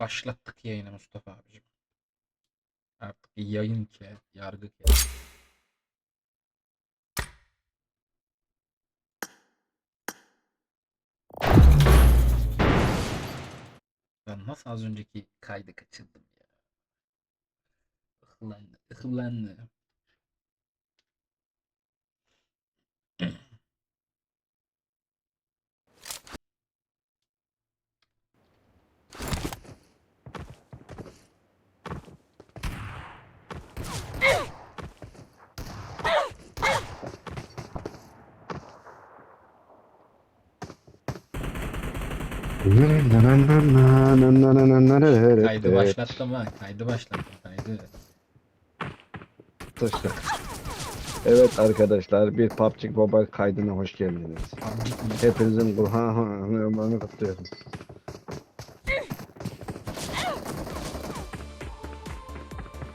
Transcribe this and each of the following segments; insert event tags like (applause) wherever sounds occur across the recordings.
Başlattık yayını Mustafa abicim. Artık yayın ki, yargı ki. Ben nasıl az önceki kaydı kaçırdım ya. Ihlandı, ıhlandı. Kaydı başlattım ha. Kaydı başlattım. Kaydı. Arkadaşlar. Evet arkadaşlar bir PUBG Mobile kaydına hoş geldiniz. Hepinizin Kur'an'ı kutluyorum.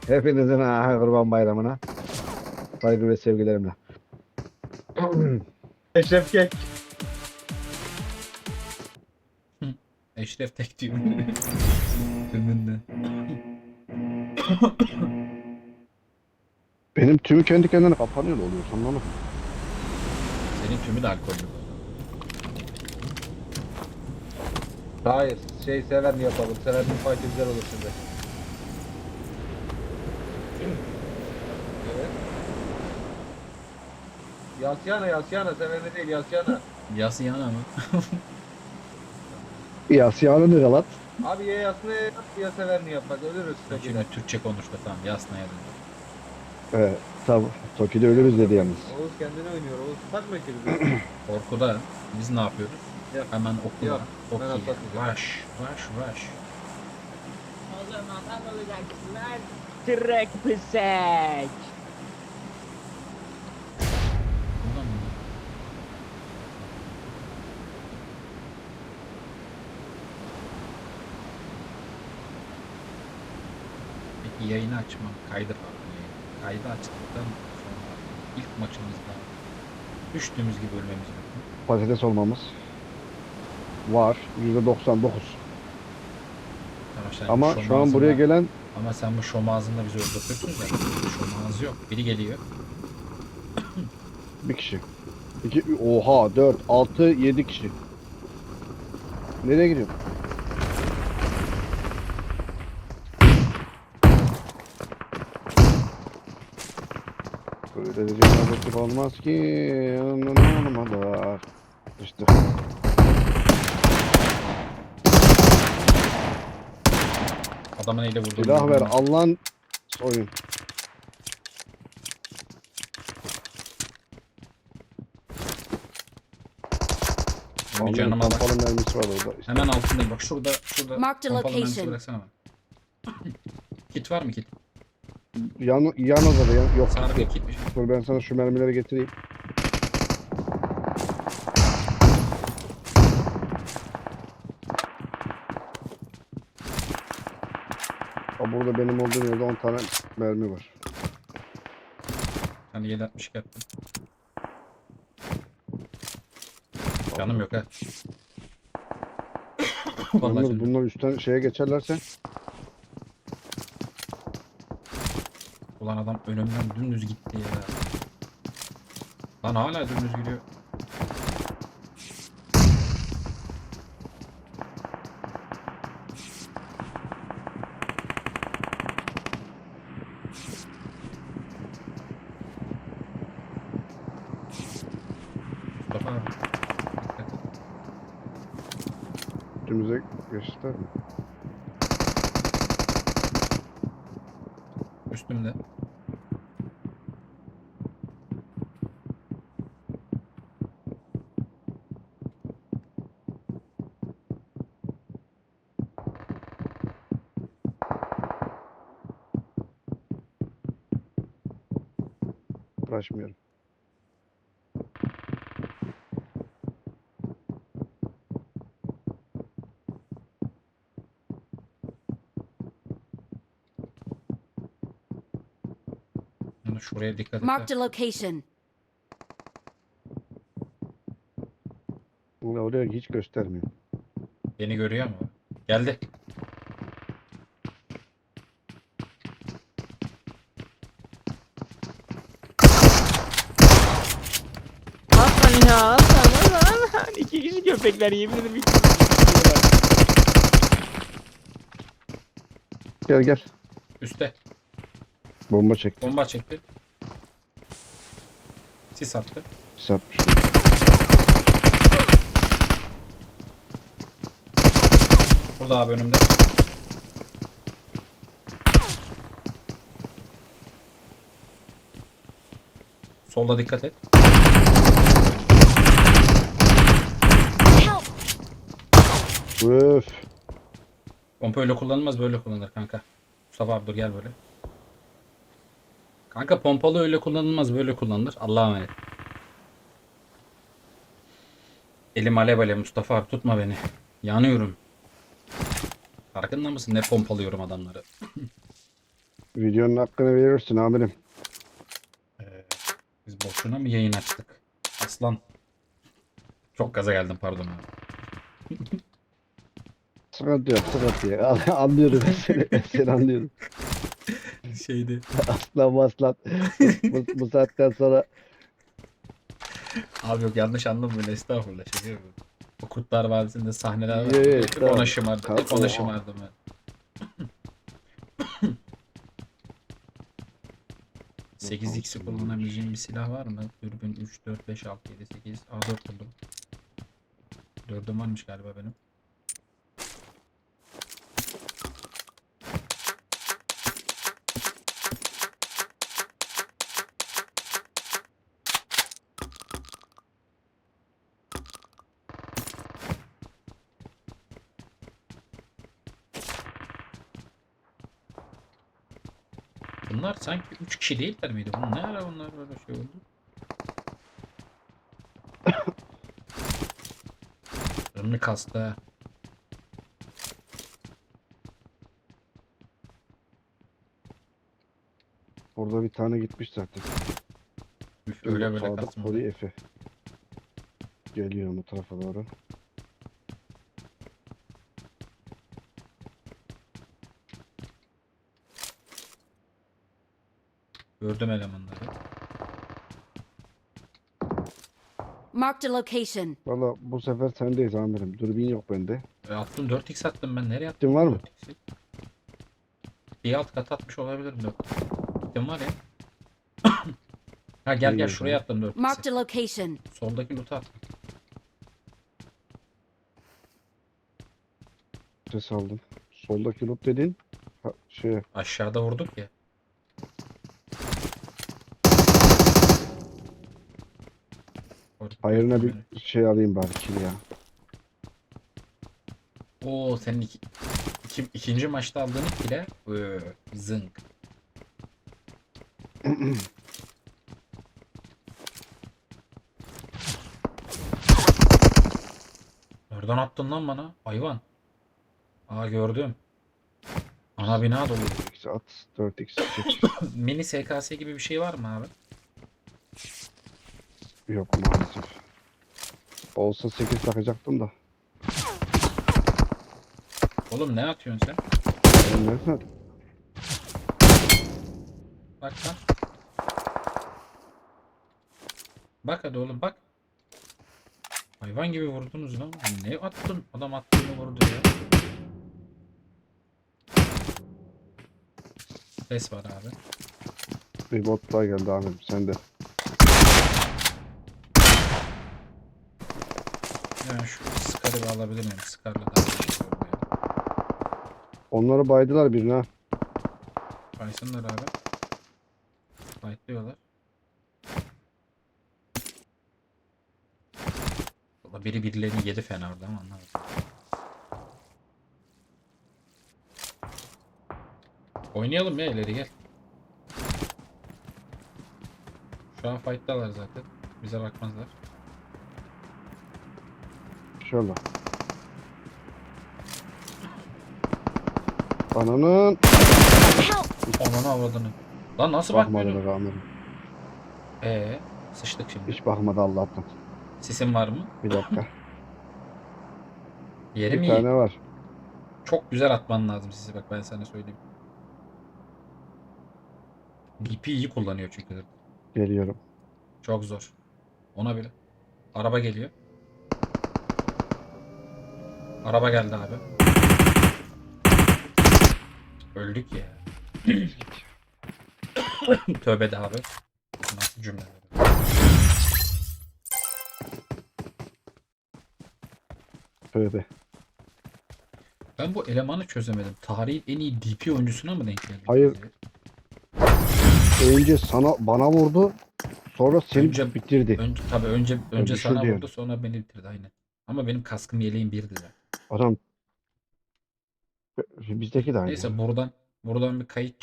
Hepinizin aha, kurban bayramına saygı ve sevgilerimle. (clears throat) Eşref Kek. Eşref tek diyor. Tümünde. Benim tümü kendi kendine kapanıyor oluyor anlamadım. Senin tümü de alkollü. Hayır, şey Seven yapalım. Seven'in fight'ı güzel olur şimdi. Evet. Yasyana, Yasyana, Seven'de değil, Yasyana. Yası yana mı? (laughs) Ya siyahını ne galat? Abi ya Yasna ya Seven'i yap bak ölürüz Şimdi Toki'de. Türkçe konuştu tamam. Yasnaya döndü. Evet tabi. Toki'de ölürüz dedi yalnız. Oğuz kendini oynuyor, Oğuz takma ikimizi. (clears throat) Korkuda biz ne yapıyoruz? Yap. Hemen okula. Yap. Ben Okey. atlatmayacağım. Rush. Rush. Rush. O zaman alacaksınlar. Trek pisek. Yayını açmam. Kaydı pardon yayını. Kaydı açtıktan sonra ilk maçımızda düştüğümüz gibi ölmemiz mümkün. Patates olmamız var. %99. Arkadaşlar, Ama şu an buraya gelen Ama sen bu şom ağzında bizi öldürtürsün de. Şom ağzı yok. Biri geliyor. bir kişi. İki, oha 4, 6, 7 kişi. Nereye gidiyor? Böyle de cenabetlik olmaz ki. Anlamadı. İşte. Adamın eliyle vurdu. Silah ver Allah'ın soyun. Benim Allah'ın canıma bak. pompalı mermisi var orada. İşte. Hemen altındayım bak şurada şurada. Marked a pompalı mermisi location. bıraksana bana. (laughs) kit var mı kit? Yan, yan odada yan, yok. Sargı yok. kit. Dur ben sana şu mermileri getireyim. Aa, burada benim olduğum yerde 10 tane mermi var. De 762 attın. Canım yok ha. Vallahi canım. bunlar üstten şeye geçerlerse Ulan adam önümden dümdüz gitti ya. Lan hala dümdüz gidiyor. Üstümüze mi? Üstümde. Uğraşmıyorum. Yani şuraya dikkat et. Marked a location. Bunu oraya hiç göstermiyor. Beni görüyor mu? Geldi. Pis köpekler yemin ederim. hiç- Gel gel. Üste. Bomba çekti. Bomba çekti. Sis attı. Satmış. Burada abi önümde. Solda dikkat et. Öf. Pompa öyle kullanılmaz böyle kullanılır kanka. Mustafa abi dur gel böyle. Kanka pompalı öyle kullanılmaz böyle kullanılır. Allah'a emanet. Elim alev alev Mustafa abi tutma beni. Yanıyorum. Farkında mısın ne pompalıyorum adamları. (laughs) Videonun hakkını verirsin amirim. Ee, biz boşuna mı yayın açtık? Aslan. Çok gaza geldim pardon. (laughs) Sıkıntı yok sıkıntı yok. (laughs) anlıyorum ben seni. Ben seni anlıyorum. (laughs) Şeydi. Aslan aslan. bu, bu saatten sonra Abi yok yanlış anlamayın estağfurullah. Şaka yapıyorum. O Kurtlar Vadisi'nde sahneler var. Ye, Hep tamam. ona şımardım. Hep Kalk, ona şımardım ben. (coughs) Sekiz x'i kullanabileceğim bir silah var mı? Dürbün 3, 4, 5, 6, 7, 8. A4 buldum. Dördüm varmış galiba benim. Bunlar sanki 3 kişi değiller miydi? Bu ne ara bunlar böyle şey oldu? (coughs) Önünü kastı. ha. orada bir tane gitmiş zaten. Üf, öyle böyle. Kori Efe. Geliyor bu tarafa doğru. Gördüm elemanları. Marked a location. Valla bu sefer sendeyiz amirim. Dürbün yok bende. E, attım 4x attım ben. Nereye attım? Var mı? 4x'i? Bir alt kat atmış olabilirim 4. Gittim var ya. (coughs) ha gel gel şuraya ben. attım 4x'i. Marked a location. Soldaki loot'a attım. Ses aldım. Soldaki loot dedin. Ha, şey Aşağıda vurduk ya. Hayırına bir şey alayım bari kill ya. Oo senin iki, iki- ikinci maçta aldığın bile öö, zınk. Nereden attın lan bana? Hayvan. Aa gördüm. Ana bina dolu. 4x at. 4x çek. (coughs) Mini SKS gibi bir şey var mı abi? yok maalesef. Olsa 8 takacaktım da. Oğlum ne atıyorsun sen? Ben nereden Bak lan. Bak hadi oğlum bak. Hayvan gibi vurdunuz lan. Ne attın? Adam attığını vurdu ya. Ses var abi. Bir bot daha geldi amirim sende. Yani şu Scar'ı bir alabilir miyim? Scar'la daha bir şey. Onları baydılar birine ha. Kaysınlar abi. Fightlıyorlar. Valla biri birilerini yedi fena orada ama anlamadım. Oynayalım ya ileri gel. Şu an fight'talar zaten. Bize bakmazlar. Şöyle. Ananın! Ananı avradını. Lan nasıl bakmadı bakmıyorsun? be amirim. Eee sıçtık şimdi. Hiç bakmadı Allah'tan. Sesin var mı? Bir dakika. (laughs) Yerim bir iyi. tane var. Çok güzel atman lazım sizi bak ben sana söyleyeyim. DP iyi kullanıyor çünkü. Geliyorum. Çok zor. Ona bile. Araba geliyor. Araba geldi abi. Öldük ya. (coughs) Tövbe de abi. Nasıl cümle? Tövbe. Ben bu elemanı çözemedim. Tarihin en iyi DP oyuncusuna mı denk geldi? Hayır. Önce sana bana vurdu. Sonra seni Önce- bitirdi. Önce tabii önce önce sana vurdu sonra beni bitirdi aynen. Ama benim kaskım yeleğim birdi de. Adam bizdeki de aynı. Neyse buradan buradan bir kayıt